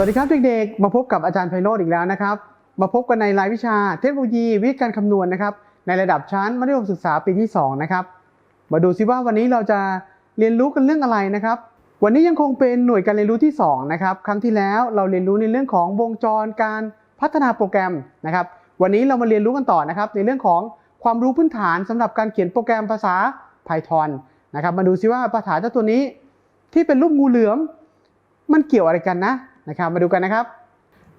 วัสดีครับเด็กๆ มาพบกับอาจารย์ไพโรธอีกแล้วนะครับ มาพบกันในรายวิชาเทคโนโลยีวิทยาการคำนวณนะครับ ในระดับชั้นมัธยมศึกษาปีที่ 2 นะครับ มาดูซิว่าวันนี้เราจะเรียนรู้กันเรื่องอะไรนะครับ วันนี้ยังคงเป็นหน่วยการเรียนรู้ที่ 2 นะครับ ครั้งที่แล้วเราเรียนรู้ในเรื่องของวงจรการพัฒนาโปรแกรมนะครับ วันนี้เรามาเรียนรู้กันต่อนะครับ ในเรื่องของความรู้พื้นฐานสำหรับการเขียนโปรแกรมภาษา Python นะครับ มาดูซิว่าภาษาเจ้าตัวนี้ ที่เป็นรูปงูเหลือม มันเกี่ยวอะไรกันนะ นะครับมาดูกันนะครับ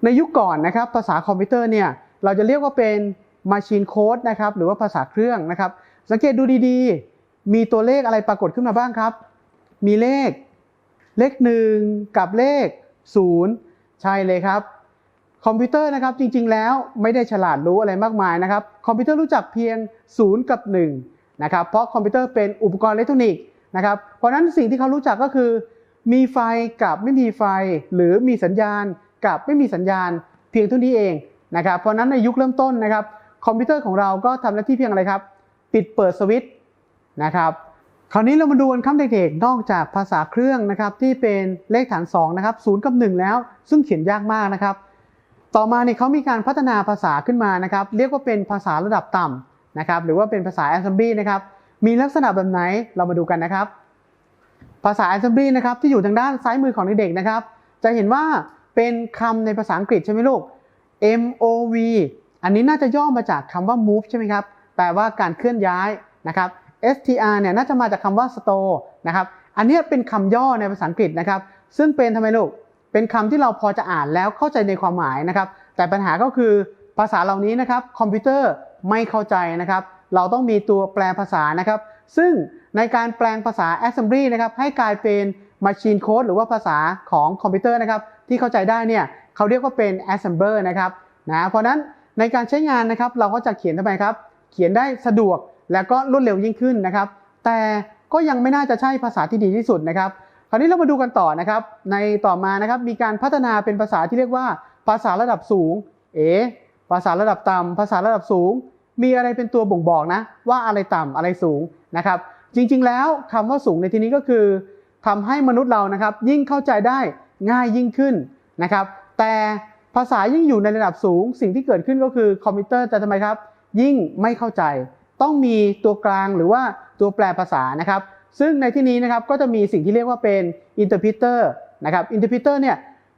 ในยุคก่อนนะครับภาษาคอมพิวเตอร์เนี่ยเราจะเรียกว่าเป็น Machine Code นะครับหรือว่าภาษาเครื่องนะครับ สังเกตดูดีๆ มีตัวเลขอะไรปรากฏขึ้นมาบ้างครับ มีเลข เลข 1 กับเลข 0 ใช่เลยครับ คอมพิวเตอร์นะครับจริงๆแล้วไม่ได้ฉลาดรู้อะไรมากมายนะครับ คอมพิวเตอร์รู้จักเพียง 0 กับ 1 นะครับเพราะคอมพิวเตอร์เป็นอุปกรณ์อิเล็กทรอนิกส์นะครับเพราะฉะนั้นสิ่งที่เขารู้จักก็คือ มีไฟกับไม่มีไฟ หรือมีสัญญาณกับไม่มีสัญญาณ เพียงเท่านี้เองนะครับ เพราะนั้นในยุคเริ่มต้นนะครับ คอมพิวเตอร์ของเราก็ทำหน้าที่เพียงอะไรครับ ปิดเปิดสวิตช์นะครับคราวนี้เรามาดูกันครับเด็กๆ นอกจากภาษาเครื่องนะครับที่เป็นเลขฐาน2นะครับ0กับ 1 แล้ว ซึ่งเขียนยากมากนะครับ ต่อมาเนี่ยเขามีการพัฒนาภาษาขึ้นมานะครับ เรียกว่าเป็นภาษาระดับต่ำนะครับ หรือว่าเป็นภาษา assembly นะครับ มีลักษณะแบบไหนเรามาดูกันนะครับ ภาษา assembly นะครับที่อยู่ทางด้านซ้ายมือของเด็กๆนะครับ จะเห็นว่าเป็นคำในภาษาอังกฤษใช่ไหมลูก MOV อันนี้น่าจะย่อมาจากคำว่า move ใช่ไหมครับ แปลว่าการเคลื่อนย้ายนะครับ STR เนี่ยน่าจะมาจากคำว่า store นะครับ อันนี้เป็นคำย่อในภาษาอังกฤษนะครับ ซึ่งเป็นทำไมลูก เป็นคำที่เราพอจะอ่านแล้วเข้าใจในความหมายนะครับ แต่ปัญหาก็คือภาษาเหล่านี้นะครับคอมพิวเตอร์ไม่เข้าใจนะครับ เราต้องมีตัวแปลภาษานะครับ ซึ่ง ในการแปลงภาษา assembly นะครับให้กลายเป็น machine code หรือว่าภาษาของคอมพิวเตอร์นะครับที่เข้าใจได้เนี่ยเขาเรียกว่าเป็น assembler นะครับนะเพราะนั้นในการใช้งานนะครับเราก็จะเขียนทำไมครับ เขียนได้สะดวกและก็รวดเร็วยิ่งขึ้นนะครับ แต่ก็ยังไม่น่าจะใช่ภาษาที่ดีที่สุดนะครับ คราวนี้เรามาดูกันต่อนะครับ ในต่อมานะครับมีการพัฒนาเป็นภาษาที่เรียกว่า ภาษาระดับสูง เอ ภาษาระดับต่ำภาษาระดับสูง มีอะไรเป็นตัวบ่งบอกนะ ว่าอะไรต่ำอะไรสูงนะครับ จริง ๆ แล้วคำว่าสูงในที่นี้ก็คือทำให้มนุษย์เรานะครับ ยิ่งเข้าใจได้ง่ายยิ่งขึ้นนะครับ แต่ภาษายิ่งอยู่ในระดับสูง สิ่งที่เกิดขึ้นก็คือคอมพิวเตอร์จะทำไมครับ ยิ่งไม่เข้าใจ ต้องมีตัวกลางหรือว่าตัวแปลภาษานะครับ ซึ่งในที่นี้นะครับก็จะมีสิ่งที่เรียกว่าเป็น interpreter นะครับ interpreter เนี่ย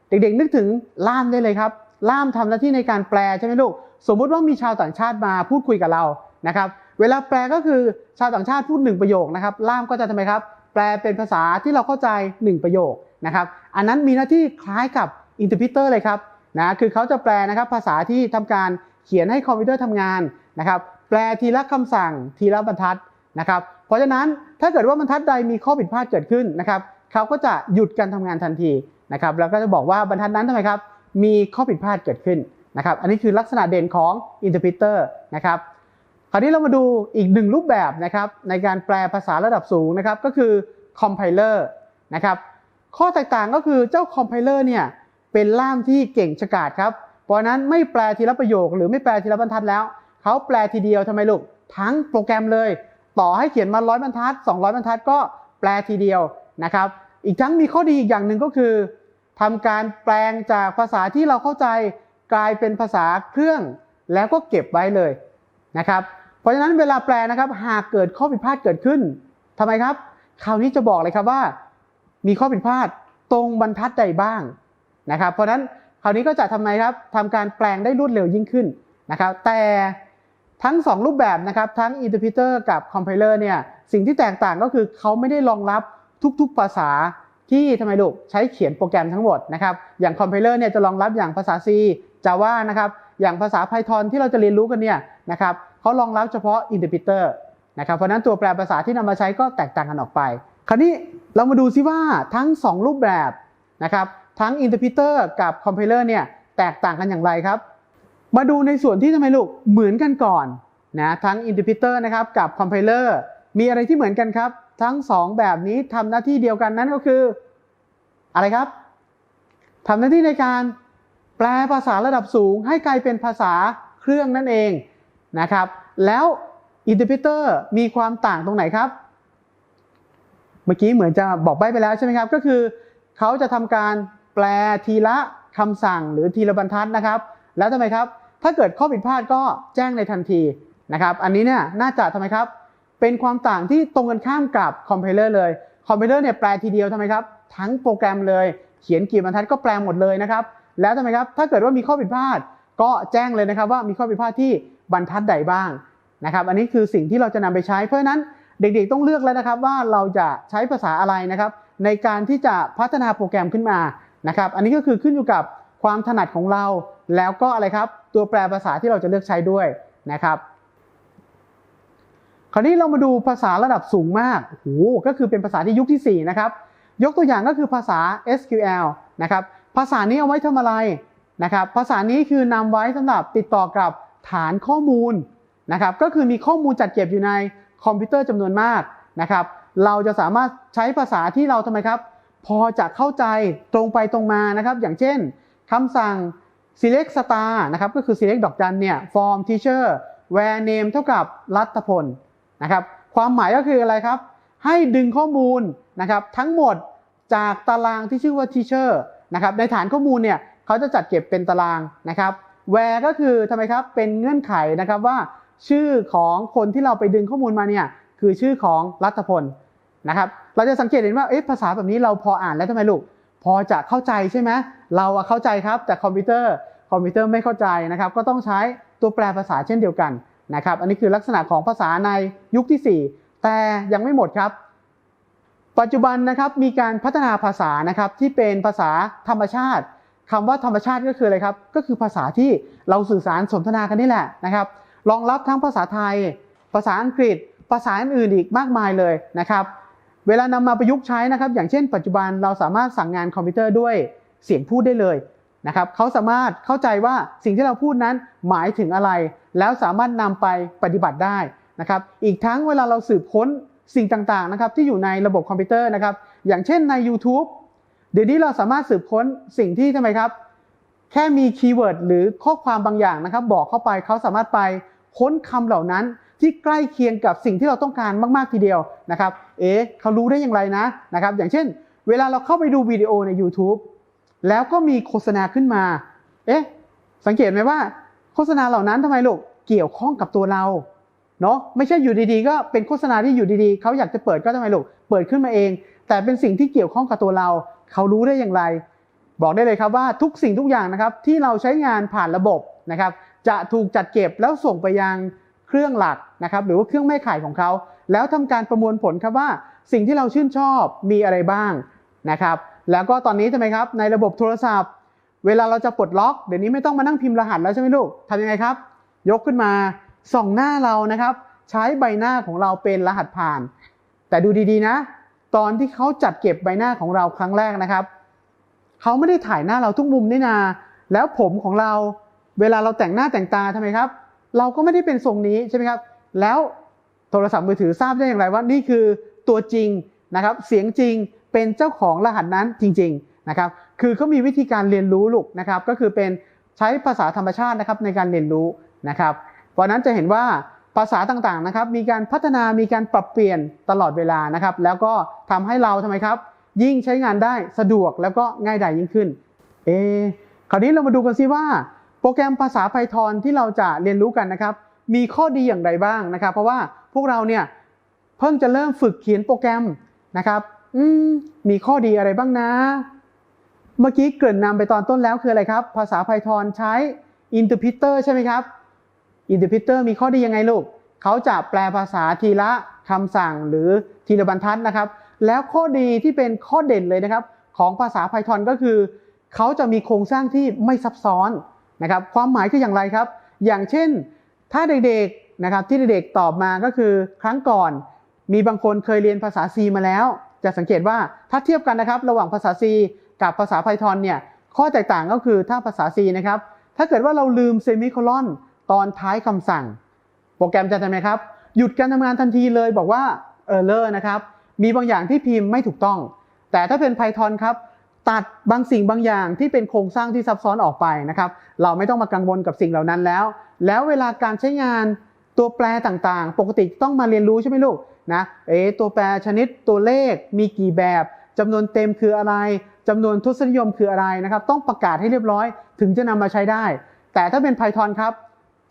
เด็กๆ นึกถึงล่ามได้เลยครับล่ามทำหน้าที่ในการแปลใช่ไหมลูกสมมุติว่ามีชาวต่างชาติมาพูดคุยกับเรานะครับ เวลาแปลก็คือชาวต่างชาติพูดหนึ่งประโยคนะครับล่ามก็จะทำไมครับ แปลเป็นภาษาที่เราเข้าใจหนึ่งประโยคนะครับ อันนั้นมีหน้าที่คล้ายกับ interpreter เลยครับนะคือเขาจะแปลนะครับภาษาที่ทำการเขียนให้คอมพิวเตอร์ทำงานนะครับ แปลทีละคำสั่งทีละบรรทัดนะครับ เพราะฉะนั้นถ้าเกิดว่าบรรทัดใดมีข้อผิดพลาดเกิดขึ้นนะครับเขาก็จะหยุดการทำงานทันทีนะครับแล้วก็จะบอกว่าบรรทัดนั้นทำไมครับมีข้อผิดพลาดเกิดขึ้นนะครับ อันนี้คือลักษณะเด่นของ interpreter นะครับ คราวนี้เรามาดูอีกหนึ่งรูปแบบนะครับในการแปลภาษาระดับสูงนะครับก็คือ compiler นะครับข้อแตกต่างก็คือเจ้า compiler เนี่ยเป็นล่ามที่เก่งฉกาจครับเพราะนั้นไม่แปลทีละประโยค หรือไม่แปลทีละบรรทัดแล้ว เขาแปลทีเดียวทำไมลูกทั้งโปรแกรมเลย ต่อให้เขียนมาร้อยบรรทัด 200 บรรทัดก็แปลทีเดียวนะครับอีกทั้งมีข้อดีอีกอย่างหนึ่งก็คือทำการแปลงจากภาษาที่เราเข้าใจกลายเป็นภาษาเครื่องแล้วก็เก็บไว้เลยนะครับ เพราะฉะนั้นเวลาแปลนะครับ หากเกิดข้อผิดพลาดเกิดขึ้นทำไมครับ คราวนี้จะบอกเลยครับว่า มีข้อผิดพลาดตรงบรรทัดใดบ้างนะครับ เพราะฉะนั้นคราวนี้ก็จะทำไมครับทำการแปลงได้รวดเร็วยิ่งขึ้นนะครับ แต่ทั้ง 2 รูปแบบนะครับ ทั้ง interpreter กับ compiler เนี่ย สิ่งที่แตกต่างก็คือเขาไม่ได้รองรับทุกๆภาษาที่ทำไมลูกใช้เขียนโปรแกรมทั้งหมดนะครับ อย่าง compiler เนี่ยจะรองรับอย่างภาษา C Java นะครับ อย่างภาษา Python ที่เราจะเรียนรู้กันเนี่ยนะครับ เขารองรับเฉพาะ interpreter นะครับ เพราะนั้นตัวแปลภาษาที่นำมาใช้ก็แตกต่างกันออกไป คราวนี้เรามาดูซิว่าทั้ง 2 รูปแบบนะครับ ทั้ง interpreter กับ compiler เนี่ยแตกต่างกันอย่างไรครับ มาดูในส่วนที่ทำไมลูกเหมือนกันก่อนนะทั้ง interpreter นะครับกับ compiler มีอะไรที่เหมือนกันครับ ทั้ง 2 แบบนี้ทำหน้าที่เดียวกันนั่นก็คือ อะไรครับทำหน้าที่ในการแปลภาษาระดับสูงให้กลายเป็นภาษาเครื่องนั่นเอง นะครับ แล้ว interpreter มีความต่างตรงไหนครับ เมื่อกี้เหมือนจะบอกใบไปแล้วใช่ไหมครับ ก็คือเขาจะทำการแปลทีละคำสั่งหรือทีละบรรทัดนะครับ แล้วทำไมครับ ถ้าเกิดข้อผิดพลาดก็แจ้งในทันทีนะครับ อันนี้เนี่ยน่าจะทำไมครับ เป็นความต่างที่ตรงกันข้ามกับคอมไพเลอร์เลย คอมไพเลอร์เนี่ยแปลทีเดียวทำไมครับ ทั้งโปรแกรมเลย เขียนกี่บรรทัดก็แปลหมดเลยนะครับ แล้วทำไมครับ ถ้าเกิดว่ามีข้อผิดพลาดก็แจ้งเลยนะครับว่ามีข้อผิดพลาดที่ บรรทัดใดบ้างนะครับอันนี้คือสิ่งที่เราจะนำไปใช้ เพราะนั้นเด็กๆต้องเลือกแล้วนะครับว่าเราจะใช้ภาษาอะไรนะครับ ในการที่จะพัฒนาโปรแกรมขึ้นมานะครับ อันนี้ก็คือขึ้นอยู่กับความถนัดของเรา แล้วก็อะไรครับตัวแปลภาษาที่เราจะเลือกใช้ด้วยนะครับ คราวนี้เรามาดูภาษาระดับสูงมากโหก็คือเป็นภาษาที่ยุคที่ 4 นะครับ ยกตัวอย่างก็คือภาษา SQL นะครับ ภาษานี้เอาไว้ทำอะไรนะครับ ภาษานี้คือนำไว้สำหรับติดต่อกับ ฐานข้อมูลนะครับก็คือมีข้อมูลจัดเก็บอยู่ในคอมพิวเตอร์จำนวนมากนะครับเราจะสามารถใช้ภาษาที่เราทำไมครับ พอจะเข้าใจตรงไปตรงมานะครับ อย่างเช่นคำสั่ง select star นะครับก็คือ select ดอกจันเนี่ย form teacher where name เท่ากับรัฐพลนะครับความหมายก็คืออะไรครับ ให้ดึงข้อมูลนะครับทั้งหมดจากตารางที่ชื่อว่า teacher นะครับในฐานข้อมูลเนี่ยเขาจะจัดเก็บเป็นตารางนะครับ where ก็คือทำไมครับเป็นเงื่อนไขนะครับว่า ชื่อของคนที่เราไปดึงข้อมูลมาเนี่ยคือชื่อของรัฐพลนะครับ เราจะสังเกตเห็นว่าเอ๊ะภาษาแบบนี้เราพออ่านแล้วทำไมลูก พอจะเข้าใจใช่ไหมเราเข้าใจครับแต่คอมพิวเตอร์คอมพิวเตอร์ไม่เข้าใจนะครับ ก็ต้องใช้ตัวแปลภาษาเช่นเดียวกันนะครับ อันนี้คือลักษณะของภาษาในยุคที่ 4 แต่ยังไม่หมดครับ ปัจจุบันนะครับมีการพัฒนาภาษานะครับที่เป็นภาษาธรรมชาติ คำว่าธรรมชาติก็คืออะไรครับ ก็คือภาษาที่เราสื่อสารสนทนากันนี่แหละนะครับ รองรับทั้งภาษาไทย ภาษาอังกฤษ ภาษาอื่นอีกมากมายเลยนะครับ เวลานำมาประยุกต์ใช้นะครับ อย่างเช่น ปัจจุบันเราสามารถสั่งงานคอมพิวเตอร์ด้วยเสียงพูดได้เลยนะครับเขาสามารถเข้าใจว่าสิ่งที่เราพูดนั้นหมายถึงอะไร แล้วสามารถนำไปปฏิบัติได้นะครับ อีกทั้งเวลาเราสืบค้นสิ่งต่างๆนะครับที่อยู่ในระบบคอมพิวเตอร์นะครับ อย่างเช่นใน YouTube เดี๋ยวนี้เราสามารถสืบค้นสิ่งที่ทำไมครับ แค่มีคีย์เวิร์ดหรือข้อความบางอย่างนะครับ บอกเข้าไปเขาสามารถไปค้นคำเหล่านั้นที่ใกล้เคียงกับสิ่งที่เราต้องการมาก ๆ ทีเดียวนะครับ เอ๊ะเขารู้ได้อย่างไรนะนะครับ อย่างเช่น เวลาเราเข้าไปดูวิดีโอใน YouTube แล้วก็มีโฆษณาขึ้นมา เอ๊ะ สังเกตไหมว่า โฆษณาเหล่านั้นทำไมลูก เกี่ยวข้องกับตัวเรา เนาะไม่ใช่อยู่ดีๆ ก็เป็นโฆษณาที่อยู่ดีๆ เขาอยากจะเปิดก็ทำไมลูกเปิดขึ้นมาเอง แต่เป็นสิ่งที่เกี่ยวข้องกับตัวเรา เขารู้ได้อย่างไร บอกได้เลยครับว่าทุกสิ่งทุกอย่างนะครับที่เราใช้งานผ่านระบบนะครับจะถูกจัดเก็บแล้วส่งไปยังเครื่องหลักนะครับหรือว่าเครื่องแม่ข่ายของเขา แล้วทำการประมวลผลครับว่าสิ่งที่เราชื่นชอบมีอะไรบ้างนะครับแล้วก็ตอนนี้ใช่ไหมครับในระบบโทรศัพท์ เวลาเราจะปลดล็อกเดี๋ยวนี้ไม่ต้องมานั่งพิมพ์รหัสแล้วใช่ไหมลูกทำยังไงครับ ยกขึ้นมา ส่องหน้าเรานะครับ ใช้ใบหน้าของเราเป็นรหัสผ่าน แต่ดูดีๆนะ ตอนที่เขาจัดเก็บใบหน้าของเราครั้งแรกนะครับเขาไม่ได้ถ่ายหน้าเราทุกมุมนี่นา แล้วผมของเราเวลาเราแต่งหน้าแต่งตาทำไมครับ เราก็ไม่ได้เป็นทรงนี้ใช่ไหมครับ แล้วโทรศัพท์มือถือทราบได้อย่างไรว่านี่คือตัวจริงนะครับ เสียงจริงเป็นเจ้าของรหัสนั้นจริง ๆนะครับ คือเขามีวิธีการเรียนรู้ลูกนะครับ ก็คือเป็นใช้ภาษาธรรมชาตินะครับในการเรียนรู้นะครับ เพราะนั้นจะเห็นว่าภาษาต่างๆนะครับ มีการพัฒนามีการปรับเปลี่ยนตลอดเวลานะครับ แล้วก็ทำให้เราทำไมครับ ยิ่งใช้งานได้สะดวกแล้วก็ง่ายดายยิ่งขึ้นเอคราวนี้เรามาดูกันซิว่า โปรแกรมภาษา Python ที่เราจะเรียนรู้กันนะครับ มีข้อดีอย่างไรบ้างนะครับ เพราะว่าพวกเราเนี่ยเพิ่งจะเริ่มฝึกเขียนโปรแกรมนะครับอืมมีข้อดีอะไรบ้างนะ เมื่อกี้เกริ่นนำไปตอนต้นแล้วคืออะไรครับ ภาษา Python ใช้ interpreter ใช่ไหมครับ interpreter มีข้อดียังไงลูก เขาจะแปลภาษาทีละคำสั่งหรือทีละบรรทัดนะครับ แล้วข้อดีที่เป็นข้อเด่นเลยนะครับ ของภาษา Python ก็คือ เขาจะมีโครงสร้างที่ไม่ซับซ้อนนะครับ ความหมายคืออย่างไรครับ อย่างเช่น ถ้าเด็กๆนะครับที่เด็กๆตอบมาก็คือครั้งก่อน มีบางคนเคยเรียนภาษา C มาแล้ว จะสังเกตว่าถ้าเทียบกันนะครับ ระหว่างภาษา C กับภาษา Python เนี่ยข้อแตกต่างก็คือถ้าภาษา C นะครับถ้าเกิดว่าเราลืมเซมิโคลอน ตอนท้ายคำสั่ง โปรแกรมจะทำไงครับ หยุดการทำงานทันทีเลยบอกว่าเออเลอร์นะครับ มีบางอย่างที่พิมพ์ไม่ถูกต้อง แต่ถ้าเป็น Python ครับ ตัดบางสิ่งบางอย่างที่เป็นโครงสร้างที่ซับซ้อนออกไปนะครับ เราไม่ต้องมากังวลกับสิ่งเหล่านั้นแล้ว แล้วเวลาการใช้งานตัวแปรต่างๆ ปกติต้องมาเรียนรู้ใช่ไหมลูกนะเอ๊ตัวแปรชนิดตัวเลขมีกี่แบบจำนวนเต็มคืออะไรจำนวนทศนิยมคืออะไรนะครับ ต้องประกาศให้เรียบร้อยถึงจะนำมาใช้ได้ แต่ถ้าเป็น Python ครับ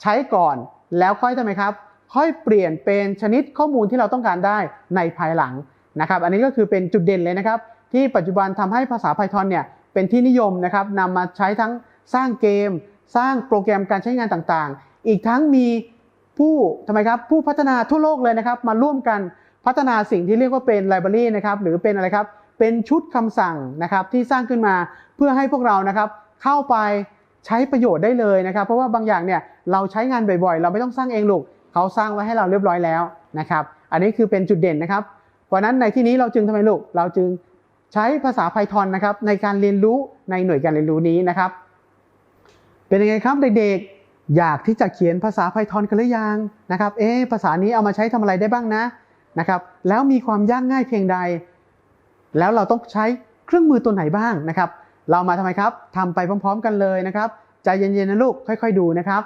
ใช้ก่อนแล้วค่อยทำไมครับ ค่อยเปลี่ยนเป็นชนิดข้อมูลที่เราต้องการได้ในภายหลังนะครับ อันนี้ก็คือเป็นจุดเด่นเลยนะครับ ที่ปัจจุบันทำให้ภาษา Python เนี่ยเป็นที่นิยมนะครับนำมาใช้ทั้งสร้างเกม สร้างโปรแกรมการใช้งานต่างๆ อีกทั้งมีผู้ทำไมครับผู้พัฒนาทั่วโลกเลยนะครับ มาร่วมกันพัฒนาสิ่งที่เรียกว่าเป็นไลบรารีนะครับหรือเป็นอะไรครับเป็นชุดคำสั่งนะครับที่สร้างขึ้นมาเพื่อให้พวกเรานะครับเข้าไป ใช้ประโยชน์ได้เลยนะครับ เพราะว่าบางอย่างเนี่ยเราใช้งานบ่อยๆ เราไม่ต้องสร้างเองลูกเขาสร้างไว้ให้เราเรียบร้อยแล้วนะครับอันนี้คือเป็นจุดเด่นนะครับเพราะนั้นในที่นี้เราจึงทำไมลูกเราจึงใช้ภาษา Python นะครับในการเรียนรู้ในหน่วยการเรียนรู้นี้นะครับ เป็นยังไงครับเด็กๆอยากที่จะเขียนภาษา Python กันหรือยังนะครับเอ๊ภาษานี้เอามาใช้ทำอะไรได้บ้างนะนะครับแล้วมีความยากง่ายเพียงใด แล้วเราต้องใช้เครื่องมือตัวไหนบ้างนะครับ เรามาทำไมครับทำไปพร้อม ๆ กันเลยนะครับ ใจเย็นๆนะลูกค่อย ๆ ดูนะครับ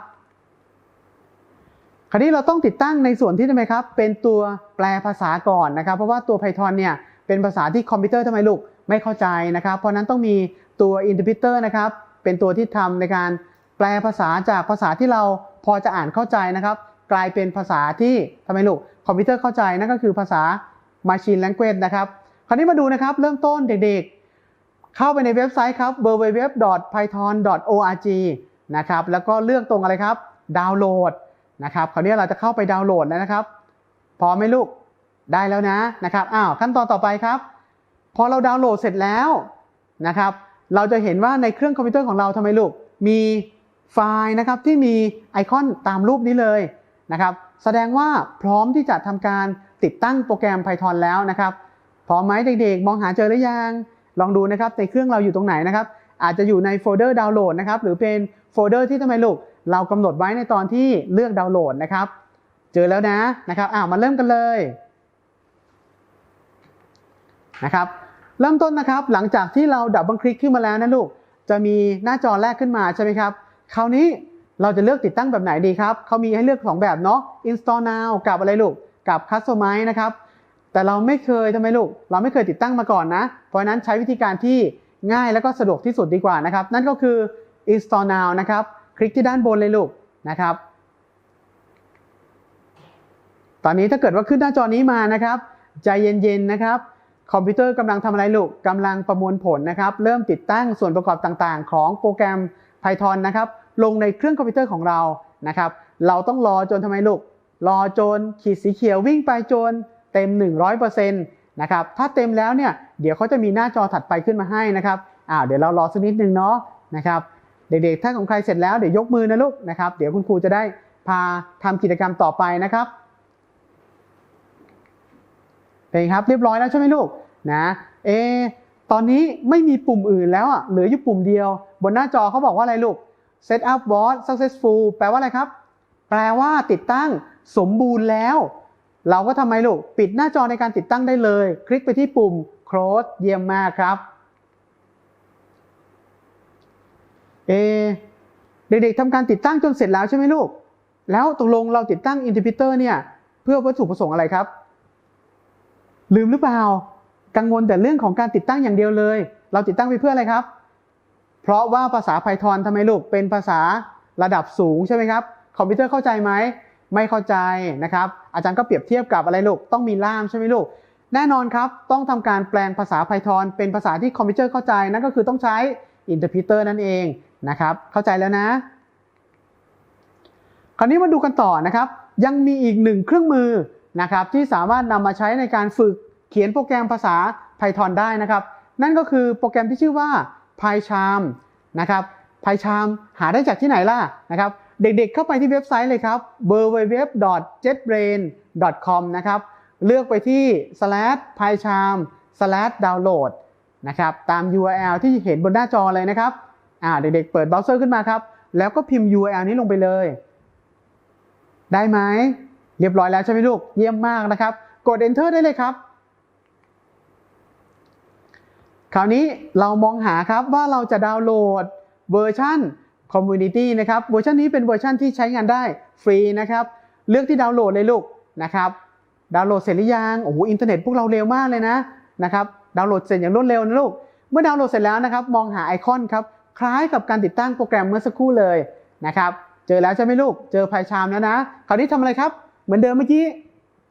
คราวนี้เราต้องติดตั้งในส่วนที่ทำไมครับ เป็นตัวแปลภาษาก่อนนะครับ เพราะว่าตัว Python เนี่ยเป็นภาษาที่คอมพิวเตอร์ทำไมลูกไม่เข้าใจนะครับ เพราะนั้นต้องมีตัว interpreter นะครับ เป็นตัวที่ทำในการแปลภาษาจากภาษาที่เราพอจะอ่านเข้าใจนะครับ กลายเป็นภาษาที่ทำไมลูกคอมพิวเตอร์เข้าใจนั่นก็คือภาษา machine language นะครับ คราวนี้มาดูนะครับ เริ่มต้นเด็กๆ เข้าไปในเว็บไซต์ครับ www.python.org นะครับแล้วก็เลือกตรงอะไรครับดาวน์โหลดนะครับคราวนี้เราจะเข้าไปดาวน์โหลดแล้วนะครับ พอไหมลูกได้แล้วนะนะครับอ้าวขั้นตอนต่อไปครับ พอเราดาวน์โหลดเสร็จแล้วนะครับ เราจะเห็นว่าในเครื่องคอมพิวเตอร์ของเราทำไมลูกมีไฟล์นะครับที่มีไอคอนตามรูปนี้เลยนะครับ แสดงว่าพร้อมที่จะทำการติดตั้งโปรแกรม Python แล้วนะครับ พร้อมไหมเด็กๆ มองหาเจอหรือยัง ลองดูนะครับในเครื่องเราอยู่ตรงไหนนะครับ อาจจะอยู่ในโฟลเดอร์ดาวน์โหลดนะครับหรือเป็นโฟลเดอร์ที่ทำไมลูกเรากำหนดไว้ในตอนที่เลือกดาวน์โหลดนะครับ เจอแล้วนะนะครับอ้าวมาเริ่มกันเลยนะครับเริ่มต้นนะครับหลังจากที่เราดับเบิลคลิกขึ้นมาแล้วนะลูก จะมีหน้าจอแรกขึ้นมาใช่ไหมครับ คราวนี้เราจะเลือกติดตั้งแบบไหนดีครับเขามีให้เลือกสองแบบเนาะ install now กับอะไรลูก กับ customize นะครับ แต่เราไม่เคยทำไมลูก เราไม่เคยติดตั้งมาก่อนนะ เพราะนั้นใช้วิธีการที่ง่ายแล้วก็สะดวกที่สุดดีกว่านะครับ นั่นก็คือ install now นะครับ คลิกที่ด้านบนเลยลูกนะครับ ตอนนี้ถ้าเกิดว่าขึ้นหน้าจอนี้มานะครับ ใจเย็นๆนะครับคอมพิวเตอร์กำลังทำอะไรลูกกำลังประมวลผลนะครับ เริ่มติดตั้งส่วนประกอบต่างๆ ของโปรแกรม Python นะครับ ลงในเครื่องคอมพิวเตอร์ของเรานะครับ เราต้องรอจนทำไมลูก รอจนขีดสีเขียววิ่งไปจน เต็ม 100%นะครับถ้าเต็มแล้วเนี่ยเดี๋ยวเขาจะมีหน้าจอถัดไปขึ้นมาให้นะครับอ่าเดี๋ยวเรารอสักนิดนึงเนาะนะครับเด็กๆ ถ้าของใครเสร็จแล้วเดี๋ยวยกมือนะลูกนะครับ เดี๋ยวคุณครูจะได้พาทำกิจกรรมต่อไปนะครับเป็นไงครับเรียบร้อยแล้วใช่ไหมลูกนะเออตอนนี้ไม่มีปุ่มอื่นแล้วอะเหลืออยู่ปุ่มเดียว บนหน้าจอเขาบอกว่าอะไรลูก set up was successful แปลว่าอะไรครับ แปลว่าติดตั้งสมบูรณ์แล้ว เราก็ทำไมลูก ปิดหน้าจอในการติดตั้งได้เลย คลิกไปที่ปุ่ม close เยี่ยมมากครับเอเด็กๆทำการติดตั้งจนเสร็จแล้วใช่ไหมลูก แล้วตกลงเราติดตั้ง interpreter เนี่ยเพื่อวัตถุประสงค์อะไรครับ ลืมหรือเปล่า กังวลแต่เรื่องของการติดตั้งอย่างเดียวเลย เราติดตั้งไปเพื่ออะไรครับ เพราะว่าภาษา Python ทำไมลูกเป็นภาษาระดับสูงใช่ไหมครับ คอมพิวเตอร์เข้าใจไหม ไม่เข้าใจนะครับ อาจารย์ก็เปรียบเทียบกับอะไรลูก ต้องมีล่ามใช่ไหมลูก แน่นอนครับ ต้องทำการแปลงภาษา Python เป็นภาษาที่คอมพิวเตอร์เข้าใจ นั่นก็คือต้องใช้ interpreter นั่นเองนะครับ เข้าใจแล้วนะ คราวนี้มาดูกันต่อนะครับ ยังมีอีกหนึ่งเครื่องมือนะครับที่สามารถนำมาใช้ในการฝึกเขียนโปรแกรมภาษา Python ได้นะครับ นั่นก็คือโปรแกรมที่ชื่อว่า PyCharm นะครับ PyCharm หาได้จากที่ไหนล่ะนะครับ เด็กๆเข้าไปที่เว็บไซต์เลยครับ www.jetbrain.com นะครับ เลือกไปที่ slash pycharm slash download นะครับ ตาม URL ที่เห็นบนหน้าจอเลยนะครับ อ่า เด็กๆ เปิดเบราว์เซอร์ขึ้นมาครับ แล้วก็พิมพ์ URL นี้ลงไปเลย ได้ไหม เรียบร้อยแล้วใช่ไหมลูก เยี่ยมมากนะครับ กด enter ได้เลยครับ คราวนี้เรามองหาครับว่าเราจะดาวน์โหลดเวอร์ชัน Community นะครับเวอร์ชันนี้เป็นเวอร์ชันที่ใช้งานได้ฟรีนะครับ เลือกที่ดาวน์โหลดเลยลูกนะครับ ดาวน์โหลดเสร็จหรือยังโอ้โหอินเทอร์เน็ตพวกเราเร็วมากเลยนะนะครับดาวน์โหลดเสร็จอย่างรวดเร็วนะลูกเมื่อดาวน์โหลดเสร็จแล้วนะครับ มองหาไอคอนครับคล้ายกับการติดตั้งโปรแกรมเมื่อสักครู่เลยนะครับ เจอแล้วใช่ไหมลูกเจอไฟชามแล้วนะคราวนี้ทำอะไรครับ เหมือนเดิมเมื่อกี้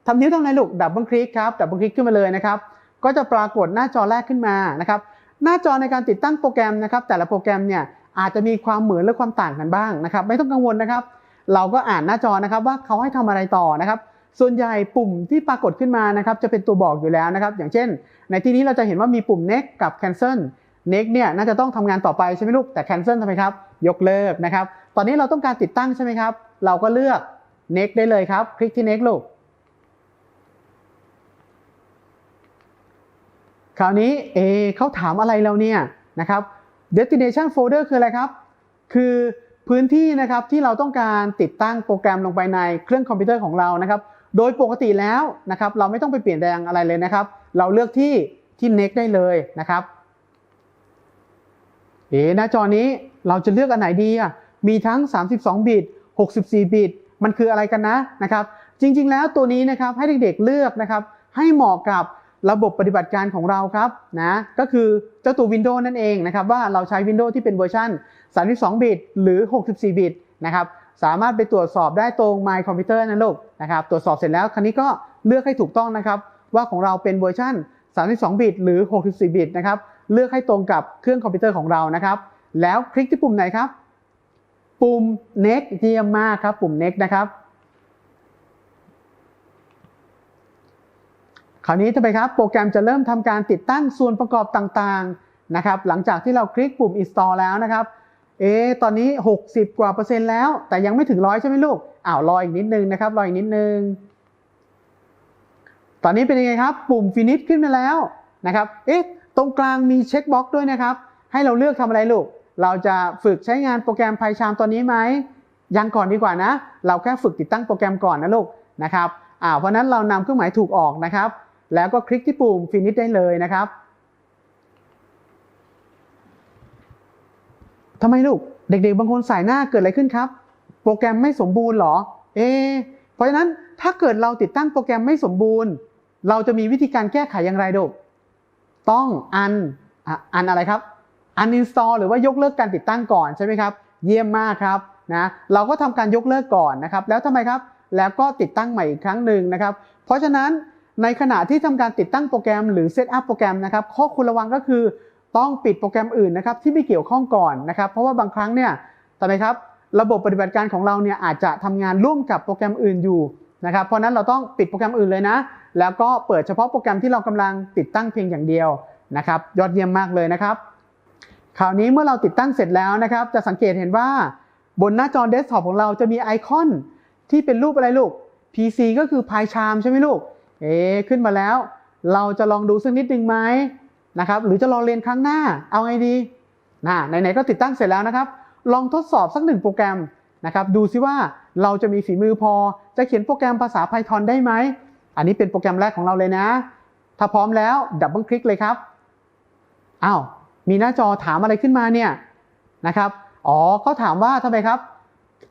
ทำนิ้วทำอะไรลูกดับเบิลคลิกครับดับเบิลคลิกขึ้นมาเลยนะครับ ก็จะปรากฏหน้าจอแรกขึ้นมานะครับหน้าจอในการติดตั้งโปรแกรมนะครับ แต่ละโปรแกรมเนี่ย อาจจะมีความเหมือนและความต่างกันบ้างนะครับ ไม่ต้องกังวลนะครับ เราก็อ่านหน้าจอนะครับว่าเขาให้ทำอะไรต่อนะครับ ส่วนใหญ่ปุ่มที่ปรากฏขึ้นมานะครับจะเป็นตัวบอกอยู่แล้วนะครับ อย่างเช่น ในที่นี้เราจะเห็นว่ามีปุ่ม next กับ cancel next เนี่ยน่าจะต้องทำงานต่อไปใช่ไหมลูกแต่ cancel ทำไมครับ ยกเลิกนะครับ ตอนนี้เราต้องการติดตั้งใช่ไหมครับ เราก็เลือก next ได้เลยครับ คลิกที่ next ลูกคราวนี้เอเขาถามอะไรเราเนี่ยนะครับ destination folder คืออะไรครับ คือพื้นที่นะครับที่เราต้องการติดตั้งโปรแกรมลงไปในเครื่องคอมพิวเตอร์ของเรานะครับ โดยปกติแล้วนะครับเราไม่ต้องไปเปลี่ยนแปลงอะไรเลยนะครับ เราเลือกที่ที่ next ได้เลยนะครับ เอ๋หน้าจอนี้เราจะเลือกอันไหนดีอะ มีทั้ง 32 บิต 64 บิต มันคืออะไรกันนะนะครับ จริงๆ แล้วตัวนี้นะครับให้เด็กๆเลือกนะครับ ให้เหมาะกับ ระบบปฏิบัติการของเราครับนะก็คือเจ้าตัว Windows นั่นเองนะครับว่าเราใช้ Windows ที่เป็นเวอร์ชัน32 บิต หรือ 64 บิตนะครับสามารถไปตรวจสอบได้ตรง My Computer นะลูกนะครับตรวจสอบเสร็จแล้วคราวนี้ก็เลือกให้ถูกต้องนะครับว่าของเราเป็นเวอร์ชัน32 บิต หรือ 64 บิตนะครับเลือกให้ตรงกับเครื่องคอมพิวเตอร์ของเรานะครับแล้วคลิกที่ปุ่มไหนครับ ปุ่ม next เยี่ยมมากครับปุ่ม next นะครับ คราวนี้ทำไมครับ โปรแกรมจะเริ่มทำการติดตั้งส่วนประกอบต่างๆนะครับ หลังจากที่เราคลิกปุ่ม install แล้วนะครับเอ๊ตอนนี้ 60 กว่าเปอร์เซ็นต์แล้ว แต่ยังไม่ถึงร้อยใช่ไหมลูกอ้าวรออีกนิดนึงนะครับรออีกนิดนึง ตอนนี้เป็นยังไงครับ ปุ่ม finish ขึ้นมาแล้วนะครับเอ๊ะตรงกลางมีเช็คบ็อกด้วยนะครับ ให้เราเลือกทำอะไรลูก เราจะฝึกใช้งานโปรแกรม PyCharm ตอนนี้ไหมยังก่อนดีกว่านะ เราแค่ฝึกติดตั้งโปรแกรมก่อนนะลูกนะครับอ่าเพราะนั้นเรานำเครื่องหมายถูกออกนะครับ แล้วก็คลิกที่ปุ่ม finish ได้เลยนะครับทำไมลูก เด็กๆ บางคนสายหน้าเกิดอะไรขึ้นครับ โปรแกรมไม่สมบูรณ์เหรอ เอ เพราะฉะนั้นถ้าเกิดเราติดตั้งโปรแกรมไม่สมบูรณ์ เราจะมีวิธีการแก้ไขอย่างไรลูกต้องอันอันอะไรครับอันอินสตอลหรือว่ายกเลิกการติดตั้งก่อนใช่ไหมครับ เยี่ยมมากครับนะเราก็ทำการยกเลิกก่อนนะครับ แล้วทำไมครับ แล้วก็ติดตั้งใหม่อีกครั้งหนึ่งนะครับ เพราะฉะนั้น ในขณะที่ทำการติดตั้งโปรแกรมหรือเซตอัพโปรแกรมนะครับข้อควรระวังก็คือต้องปิดโปรแกรมอื่นนะครับที่ไม่เกี่ยวข้องก่อนนะครับ เพราะว่าบางครั้งเนี่ยทำไมครับระบบปฏิบัติการของเราเนี่ยอาจจะทำงานร่วมกับโปรแกรมอื่นอยู่นะครับเพราะนั้นเราต้องปิดโปรแกรมอื่นเลยนะ แล้วก็เปิดเฉพาะโปรแกรมที่เรากำลังติดตั้งเพียงอย่างเดียวนะครับ ยอดเยี่ยมมากเลยนะครับคราวนี้เมื่อเราติดตั้งเสร็จแล้วนะครับ จะสังเกตเห็นว่าบนหน้าจอเดสก์ท็อปของเราจะมีไอคอนที่เป็นรูปอะไรลูก PC ก็คือ PyCharm ใช่ไหมลูก เอ๊ขึ้นมาแล้ว เราจะลองดูสักนิดนึงไหมนะครับ หรือจะรอเรียนครั้งหน้า เอาไงดีนะไหนๆก็ติดตั้งเสร็จแล้วนะครับ ลองทดสอบสักหนึ่งโปรแกรมนะครับ ดูซิว่าเราจะมีฝีมือพอ จะเขียนโปรแกรมภาษา Python ได้ไหม อันนี้เป็นโปรแกรมแรกของเราเลยนะ ถ้าพร้อมแล้วดับเบิลคลิกเลยครับอ้าวมีหน้าจอถามอะไรขึ้นมาเนี่ยนะครับ อ๋อเขาถามว่าทำไมครับ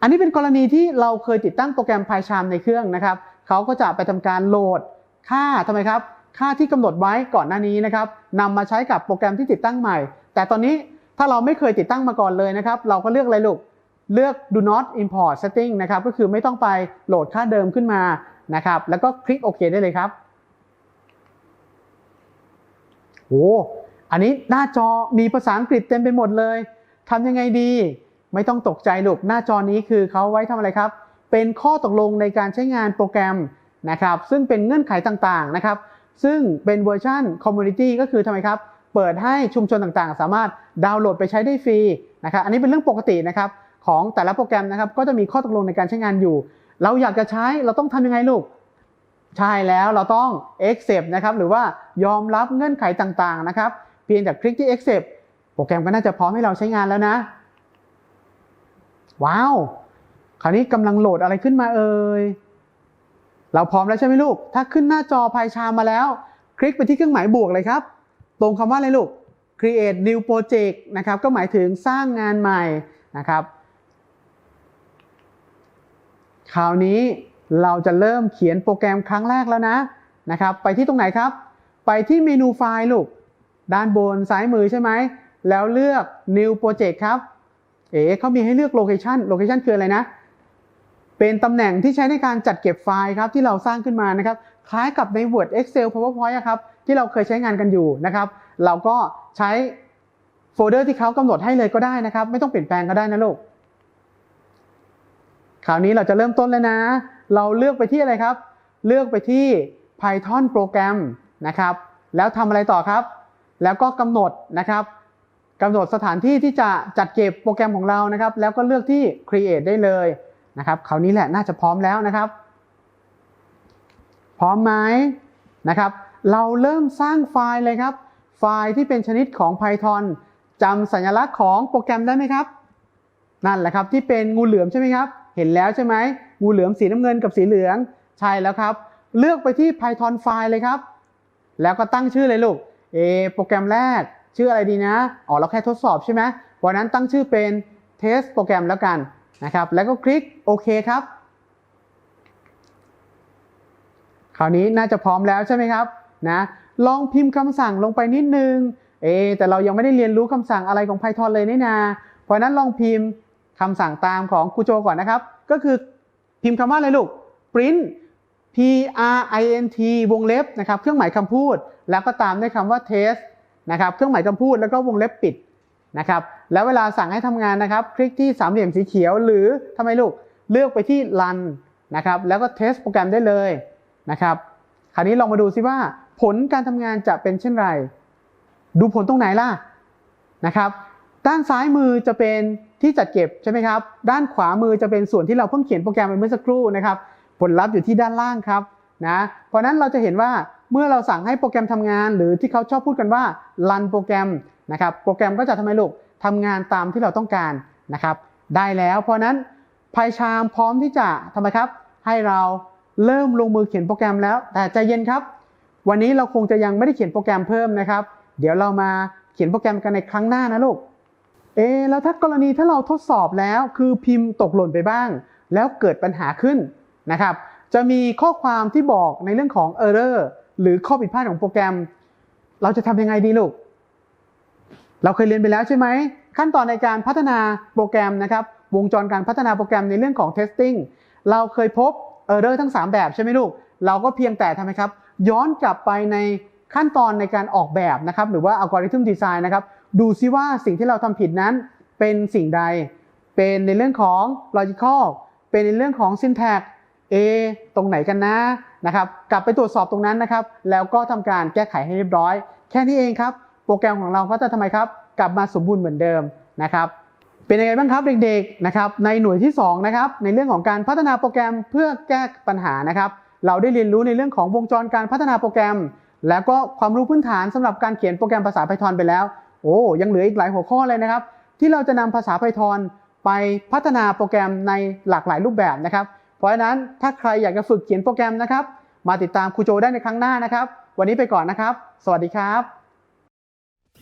อันนี้เป็นกรณีที่เราเคยติดตั้งโปรแกรม PyCharm ในเครื่องนะครับ เขาก็จะไปทำการโหลด ค่าทำไมครับ ค่าที่กำหนดไว้ก่อนหน้านี้นะครับนำมาใช้กับโปรแกรมที่ติดตั้งใหม่ แต่ตอนนี้ถ้าเราไม่เคยติดตั้งมาก่อนเลยนะครับ เราก็เลือกอะไรลูก เลือก do not import setting นะครับ ก็คือไม่ต้องไปโหลดค่าเดิมขึ้นมานะครับ แล้วก็คลิกโอเคได้เลยครับโอ้อันนี้หน้าจอมีภาษาอังกฤษเต็มไปหมดเลยทำยังไงดี ไม่ต้องตกใจลูก หน้าจอนี้คือเขาไว้ทำอะไรครับ เป็นข้อตกลงในการใช้งานโปรแกรม นะครับซึ่งเป็นเงื่อนไขต่างๆนะครับซึ่งเป็นเวอร์ชันคอมมูนิตี้ก็คือทำไมครับ เปิดให้ชุมชนต่างๆ สามารถดาวน์โหลดไปใช้ได้ฟรีนะครับอันนี้เป็นเรื่องปกตินะครับของแต่ละโปรแกรมนะครับก็จะมีข้อตกลงในการใช้งานอยู่ เราอยากจะใช้เราต้องทำยังไงลูกใช่แล้วเราต้อง accept นะครับหรือว่ายอมรับเงื่อนไขต่างๆนะครับเพียงแต่คลิกที่ accept โปรแกรมก็น่าจะพร้อมให้เราใช้งานแล้วนะ ว้าว คราวนี้กำลังโหลดอะไรขึ้นมาเอ่ย เราพร้อมแล้วใช่ไหมลูก ถ้าขึ้นหน้าจอพายชามาแล้ว คลิกไปที่เครื่องหมายบวกเลยครับ ตรงคำว่าอะไรลูก create new project นะครับ ก็หมายถึงสร้างงานใหม่นะครับ คราวนี้เราจะเริ่มเขียนโปรแกรมครั้งแรกแล้วนะนะครับ ไปที่ตรงไหนครับ ไปที่เมนูไฟล์ลูก ด้านบนซ้ายมือใช่ไหม แล้วเลือก new project ครับ เอ๋เขามีให้เลือก location location คืออะไรนะ เป็นตำแหน่งที่ใช้ในการจัดเก็บไฟล์ครับที่เราสร้างขึ้นมานะครับคล้ายกับใน Word Excel PowerPoint ครับที่เราเคยใช้งานกันอยู่นะครับ เราก็ใช้โฟลเดอร์ที่เขากำหนดให้เลยก็ได้นะครับ ไม่ต้องเปลี่ยนแปลงก็ได้นะลูกคราวนี้เราจะเริ่มต้นแล้วนะ เราเลือกไปที่อะไรครับ เลือกไปที่ Python โปรแกรมนะครับ แล้วทำอะไรต่อครับ แล้วก็กำหนดนะครับกำหนดสถานที่ที่จะจัดเก็บโปรแกรมของเรานะครับ แล้วก็เลือกที่ Create ได้เลย นะครับคราวนี้แหละน่าจะพร้อมแล้วนะครับ พร้อมไหมนะครับ เราเริ่มสร้างไฟล์เลยครับ ไฟล์ที่เป็นชนิดของ Python จำสัญลักษณ์ของโปรแกรมได้ไหมครับ นั่นแหละครับที่เป็นงูเหลือมใช่ไหมครับ เห็นแล้วใช่ไหมงูเหลือมสีน้ำเงินกับสีเหลือง ใช่แล้วครับ เลือกไปที่ Python ไฟล์เลยครับ แล้วก็ตั้งชื่อเลยลูกเอโปรแกรมแรกชื่ออะไรดีนะ อ๋อเราแค่ทดสอบใช่ไหมวันนั้นตั้งชื่อเป็น test โปรแกรมแล้วกัน นะครับ แล้วก็คลิกโอเคครับ คราวนี้น่าจะพร้อมแล้วใช่ไหมครับนะลองพิมพ์คำสั่งลงไปนิดนึงเอแต่เรายังไม่ได้เรียนรู้คำสั่งอะไรของ Python เลยนี่นาเพราะฉะนั้นลองพิมพ์คำสั่งตามของครูโจก่อนนะครับ ก็คือพิมพ์คำว่าอะไรลูก print p r i n t วงเล็บนะครับ เครื่องหมายคำพูด แล้วก็ตามด้วยคำว่า test นะครับ เครื่องหมายคำพูดแล้วก็วงเล็บปิด นะครับ แล้วเวลาสั่งให้ทำงานนะครับ คลิกที่สามเหลี่ยมสีเขียว หรือทำไมลูกเลือกไปที่ run นะครับ แล้วก็ test โปรแกรมได้เลยนะครับ คราวนี้ลองมาดูซิว่าผลการทำงานจะเป็นเช่นไร ดูผลตรงไหนล่ะนะครับ ด้านซ้ายมือจะเป็นที่จัดเก็บใช่ไหมครับ ด้านขวามือจะเป็นส่วนที่เราเพิ่งเขียนโปรแกรมไปเมื่อสักครู่นะครับ ผลลัพธ์อยู่ที่ด้านล่างครับนะ เพราะฉะนั้นเราจะเห็นว่าเมื่อเราสั่งให้โปรแกรมทำงาน หรือที่เขาชอบพูดกันว่า run โปรแกรม นะครับ โปรแกรมก็จะทำไมลูกทำงานตามที่เราต้องการนะครับ ได้แล้วเพราะนั้น PyCharm พร้อมที่จะทำไมครับ ให้เราเริ่มลงมือเขียนโปรแกรมแล้ว แต่ใจเย็นครับ วันนี้เราคงจะยังไม่ได้เขียนโปรแกรมเพิ่มนะครับ เดี๋ยวเรามาเขียนโปรแกรมกันในครั้งหน้านะลูก เอ แล้วถ้ากรณีถ้าเราทดสอบแล้วคือพิมพ์ตกหล่นไปบ้าง แล้วเกิดปัญหาขึ้นนะครับ จะมีข้อความที่บอกในเรื่องของ error หรือข้อผิดพลาดของโปรแกรม เราจะทำยังไงดีลูก เราเคยเรียนไปแล้วใช่ไหม ขั้นตอนในการพัฒนาโปรแกรมนะครับ วงจรการพัฒนาโปรแกรมในเรื่องของ testing เราเคยพบ error ทั้ง 3 แบบใช่ไหมลูก เราก็เพียงแต่ทำไมครับ ย้อนกลับไปในขั้นตอนในการออกแบบนะครับ หรือว่า algorithm design นะครับ ดูซิว่าสิ่งที่เราทำผิดนั้นเป็นสิ่งใด เป็นในเรื่องของ logical เป็นในเรื่องของ syntax เอตรงไหนกันนะนะครับ กลับไปตรวจสอบตรงนั้นนะครับ แล้วก็ทำการแก้ไขให้เรียบร้อย แค่นี้เองครับ โปรแกรมของเราก็จะทำไมครับ กลับมาสมบูรณ์เหมือนเดิมนะครับ เป็นยังไงบ้างครับเด็กๆนะครับในหน่วยที่2นะครับในเรื่องของการพัฒนาโปรแกรมเพื่อแก้ปัญหานะครับ เราได้เรียนรู้ในเรื่องของวงจรการพัฒนาโปรแกรม แล้วก็ความรู้พื้นฐานสำหรับการเขียนโปรแกรมภาษา Python ไปแล้ว โอ้ยังเหลืออีกหลายหัวข้อเลยนะครับ ที่เราจะนำภาษา Python ไปพัฒนาโปรแกรมในหลากหลายรูปแบบนะครับ เพราะฉะนั้นถ้าใครอยากจะฝึกเขียนโปรแกรมนะครับ มาติดตามครูโจได้ในครั้งหน้านะครับ วันนี้ไปก่อนนะครับ สวัสดีครับ